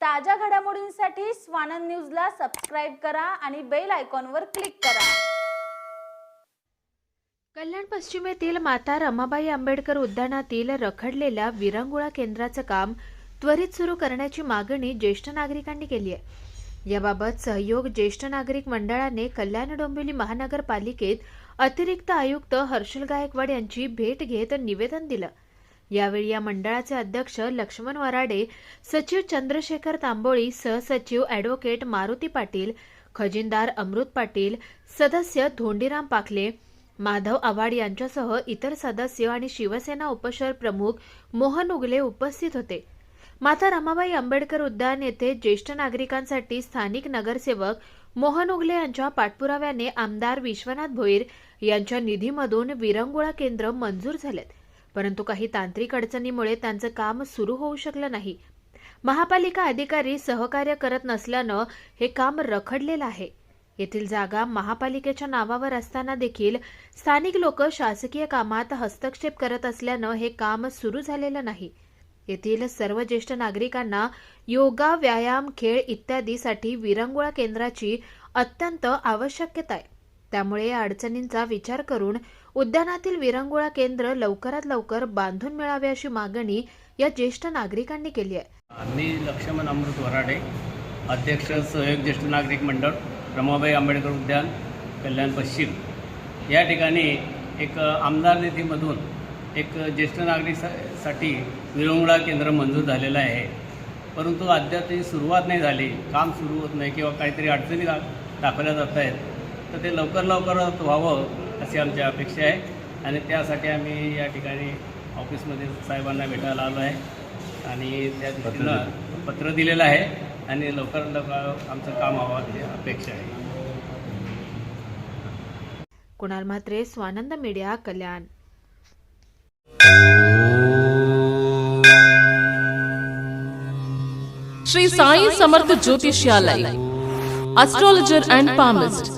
ताज्या घडामोडींसाठी स्वानंद न्यूजला सबस्क्राईब करा आणि बेल आयकॉनवर क्लिक करा. कल्याण पश्चिमेतील माता रमाबाई आंबेडकर उद्यानातील रखडलेल्या विरंगुळा केंद्राचं काम त्वरित सुरू करण्याची मागणी ज्येष्ठ नागरिकांनी केली आहे. याबाबत सहयोग ज्येष्ठ नागरिक मंडळाने कल्याण डोंबिवली महानगरपालिकेत अतिरिक्त आयुक्त हर्षल गायकवाड यांची भेट घेत निवेदन दिलं. यावेळी या मंडळाचे अध्यक्ष लक्ष्मण वराडे सचिव चंद्रशेखर तांबोळी सहसचिव ॲडव्होकेट मारुती पाटील खजिनदार अमृत पाटील सदस्य धोंडीराम पाखले माधव आव्हाड यांच्यासह इतर सदस्य आणि शिवसेना उपशहर प्रमुख मोहन उगले उपस्थित होते. माता रमाबाई आंबेडकर उद्यान येथे ज्येष्ठ नागरिकांसाठी स्थानिक नगरसेवक मोहन उगले यांच्या पाठपुराव्याने आमदार विश्वनाथ भोईर यांच्या निधीमधून विरंगुळा केंद्र मंजूर झालेत. परंतु काही तांत्रिक अडचणीमुळे त्यांचं काम सुरू होऊ शकलं नाही. महापालिका अधिकारी सहकार्य करत नसल्यानं हे काम रखडलेलं आहे. येथील जागा महापालिकेच्या नावावर असताना देखील स्थानिक लोक शासकीय कामात हस्तक्षेप करत असल्यानं हे काम सुरू झालेलं नाही. येथील सर्व ज्येष्ठ नागरिकांना योगा व्यायाम खेळ इत्यादीसाठी विरंगुळा केंद्राची अत्यंत आवश्यकता आहे. त्यामुळे या अडचणींचा विचार करून उद्यानातील विरंगुळा केंद्र लवकरात लवकर बांधून मिळावे अशी मागणी या ज्येष्ठ नागरिकांनी केली आहे. मी लक्ष्मण अमृत वराडे अध्यक्ष सहयोग ज्येष्ठ नागरिक मंडळ रमाबाई आंबेडकर उद्यान कल्याण पश्चिम. या ठिकाणी एक आमदार निधीमधून एक ज्येष्ठ नागरिकसाठी विरंगुळा केंद्र मंजूर झालेलं आहे. परंतु अद्याप त्याची सुरुवात नाही झाली काम सुरू होत नाही किंवा काहीतरी अडचणी दाखवल्या जात आहेत. तर ते लवकर लवकर व्हावं अशी आमची अपेक्षा आहे. आणि त्यासाठी आम्ही या ठिकाणी ऑफिसमध्ये साहेबांना भेटायला आलो आहे. आणि त्या दृष्टीनं पत्र दिलेलं आहे. आणि लवकर लवकर आमचं काम व्हावं अशी अपेक्षा आहे. Kunal Mhatre Swanand media Kalyan. Shri Sai Samarth Jyotishalay astrologer and palmist